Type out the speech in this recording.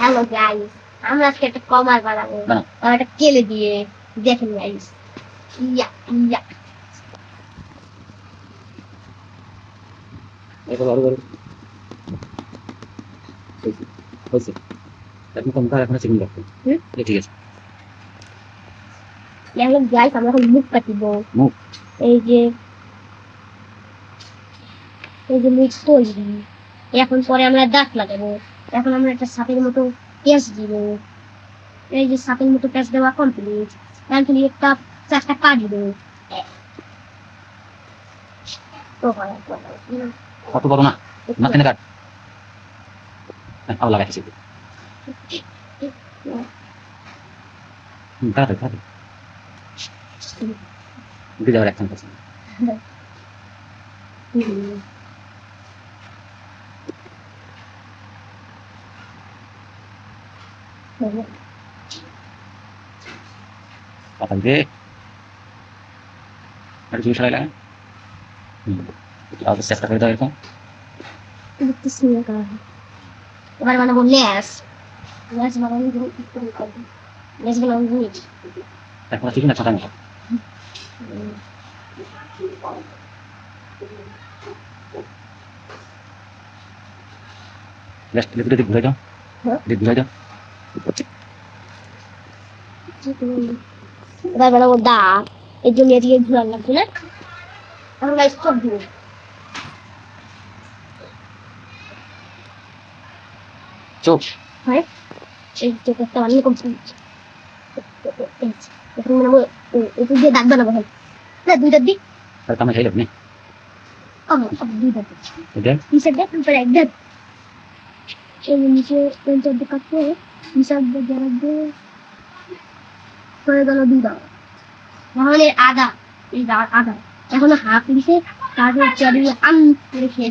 Hello guys আমরা আজকে একটা কমার বানাবো। আর একটা কেলে দিয়ে দেখেন গাইস ইয়া ইয়া। আরও আরও হয়েছে এখন কম ঠিক আছে। হ্যালো গাইস আমরা এখন মুখ কাটিব। মুখ? এই যে এই যে মুখ তৈরি। এখন পরে আমরা দাঁত লাগাবো। এখন আমরা একটা সাপের মতো পেঁয়াজ দিব। এই যে সাপের মতো পেঁয়াজ দেওয়া কমপ্লিট এখন খালি একটা চারটা পা দিব। তো কত বড় না? মাঝখানে কাট। হ্যাঁ, আবার লাগাইছি তাড়াতাড়ি তাড়াতাড়ি উঠে যাওয়ার একখান পছন্দ পাতা দিয়ে একটু জুস লাগা হুম তাহলে চেষ্টা করে দাও এরকম এবার বানাবো লেস লেস বানাবো লেস বানাবো লিখে দিক ঘুরে যাও হ্যাঁ? দিক ঘুরে যাও এবার বানাবো দাঁত এর জন্য এদিকে ঘুরান লাগবে না এখন গাইস চোখ দিব চোখ হয়? এই চোখ একটা বানিয়ে কমপ্লিট এখন বানাবো একটু দিয়ে দাঁত বানাবো হয় না দুই দাঁত দিই আর কামে খাইলে আপনি ও দুই দাঁত। এটা নিচের দাঁত উপরে এক এই নিচে তিন চার হয়ে গেল এখন এর আদা এই আদা এখনও হাফ দিছে তারপর চালিয়ে করে খেয়ে